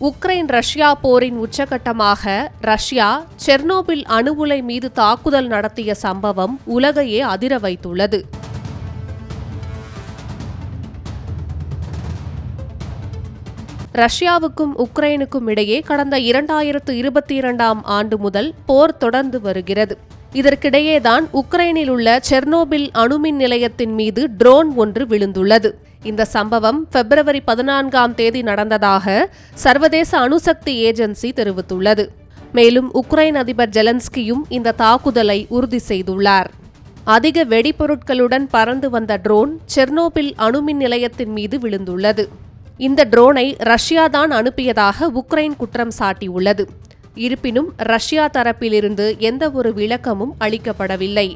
Ukraine Russia போரின் உச்சகட்டமாக Russia Chernobyl அணு உலை மீது தாக்குதல் நடத்திய சம்பவம் உலகையே அதிர வைத்துள்ளது. ரஷ்யாவுக்கும் உக்ரைனுக்கும் இடையே கடந்த இரண்டாயிரத்து இருபத்தி இரண்டாம் ஆண்டு முதல் போர் தொடர்ந்து வருகிறது. இதற்கிடையேதான் உக்ரைனில் உள்ள செர்னோபில் அணுமின் நிலையத்தின் மீது ட்ரோன் ஒன்று விழுந்துள்ளது. இந்த சம்பவம் பிப்ரவரி பதினான்காம் தேதி நடந்ததாக சர்வதேச அணுசக்தி ஏஜென்சி தெரிவித்துள்ளது. மேலும் உக்ரைன் அதிபர் ஜெலன்ஸ்கியும் இந்த தாக்குதலை உறுதி செய்துள்ளார். அதிக வெடிபொருட்களுடன் பறந்து வந்த ட்ரோன் செர்னோபில் அணுமின் நிலையத்தின் மீது விழுந்துள்ளது. இந்த ட்ரோனை ரஷ்யா தான் அனுப்பியதாக உக்ரைன் குற்றம் சாட்டியுள்ளது. இருப்பினும் ரஷ்யா தரப்பிலிருந்து எந்த ஒரு விளக்கமும் அளிக்கப்படவில்லை.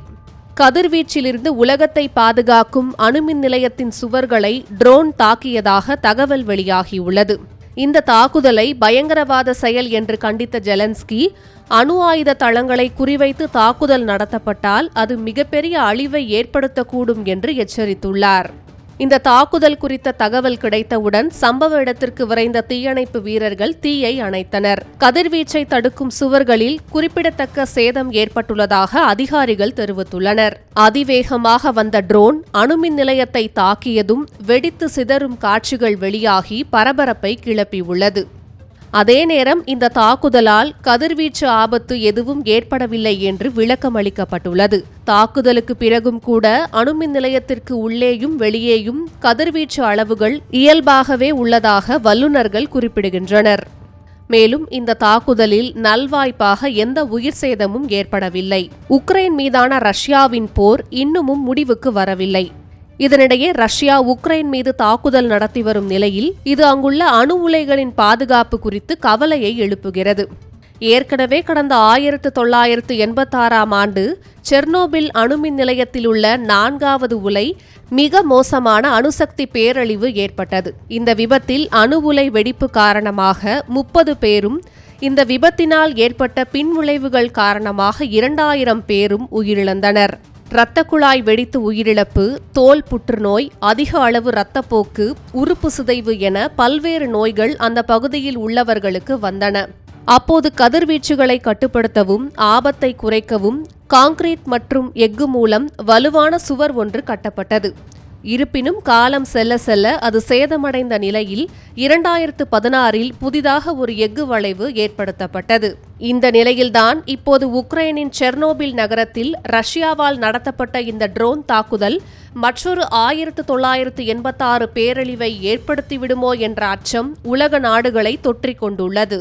கதிர்வீச்சிலிருந்து உலகத்தை பாதுகாக்கும் அணுமின் நிலையத்தின் சுவர்களை ட்ரோன் தாக்கியதாக தகவல் வெளியாகியுள்ளது. இந்த தாக்குதலை பயங்கரவாத செயல் என்று கண்டித்த ஜெலன்ஸ்கி அணு ஆயுத தளங்களை குறிவைத்து தாக்குதல் நடத்தப்பட்டால் அது மிகப்பெரிய அழிவை ஏற்படுத்தக்கூடும் என்று எச்சரித்துள்ளார். இந்த தாக்குதல் குறித்த தகவல் கிடைத்தவுடன் சம்பவ இடத்திற்கு விரைந்த தீயணைப்பு வீரர்கள் தீயை அணைத்தனர். கதிர்வீச்சை தடுக்கும் சுவர்களில் குறிப்பிடத்தக்க சேதம் ஏற்பட்டுள்ளதாக அதிகாரிகள் தெரிவித்துள்ளனர். அதிவேகமாக வந்த ட்ரோன் அணுமின் நிலையத்தை தாக்கியதும் வெடித்து சிதறும் காட்சிகள் வெளியாகி பரபரப்பை கிளப்பியுள்ளது. அதே நேரம் இந்த தாக்குதலால் கதிர்வீச்சு ஆபத்து எதுவும் ஏற்படவில்லை என்று விளக்கம் அளிக்கப்பட்டுள்ளது. தாக்குதலுக்கு பிறகும் கூட அணுமின் நிலையத்திற்கு உள்ளேயும் வெளியேயும் கதிர்வீச்சு அளவுகள் இயல்பாகவே உள்ளதாக வல்லுநர்கள் குறிப்பிடுகின்றனர். மேலும் இந்த தாக்குதலில் நல்வாய்ப்பாக எந்த உயிர் சேதமும் ஏற்படவில்லை. உக்ரைன் மீதான ரஷ்யாவின் போர் இன்னமும் முடிவுக்கு வரவில்லை. இதனிடையே ரஷ்யா உக்ரைன் மீது தாக்குதல் நடத்தி வரும் நிலையில் இது அங்குள்ள அணு உலைகளின் பாதுகாப்பு குறித்து கவலையை எழுப்புகிறது. ஏற்கனவே கடந்த ஆயிரத்து தொள்ளாயிரத்து எண்பத்தாறாம் ஆண்டு செர்னோபில் அணுமின் நிலையத்தில் உள்ள நான்காவது உலை மிக மோசமான அணுசக்தி பேரழிவு ஏற்பட்டது. இந்த விபத்தில் அணு உலை வெடிப்பு காரணமாக முப்பது பேரும் இந்த விபத்தினால் ஏற்பட்ட பின்விளைவுகள் காரணமாக இரண்டாயிரம் பேரும் உயிரிழந்தனர். இரத்த குழாய் வெடித்து உயிரிழப்பு தோல் புற்றுநோய் அதிக அளவு இரத்தப்போக்கு உறுப்பு சிதைவு என பல்வேறு நோய்கள் அந்த பகுதியில் உள்ளவர்களுக்கு வந்தன. அப்போது கதிர்வீச்சுகளை கட்டுப்படுத்தவும் ஆபத்தை குறைக்கவும் காங்கிரீட் மற்றும் எஃகு மூலம் வலுவான சுவர் ஒன்று கட்டப்பட்டது. இருப்பினும் காலம் செல்ல செல்ல அது சேதமடைந்த நிலையில் இரண்டாயிரத்து பதினாறில் புதிதாக ஒரு எஃகு வளைவு ஏற்படுத்தப்பட்டது. இந்த நிலையில்தான் இப்போது உக்ரைனின் செர்னோபில் நகரத்தில் ரஷ்யாவால் நடத்தப்பட்ட இந்த ட்ரோன் தாக்குதல் மற்றொரு ஆயிரத்து தொள்ளாயிரத்து எண்பத்தாறு பேரழிவை ஏற்படுத்திவிடுமோ என்ற அச்சம் உலக நாடுகளை தொற்றிக் கொண்டுள்ளது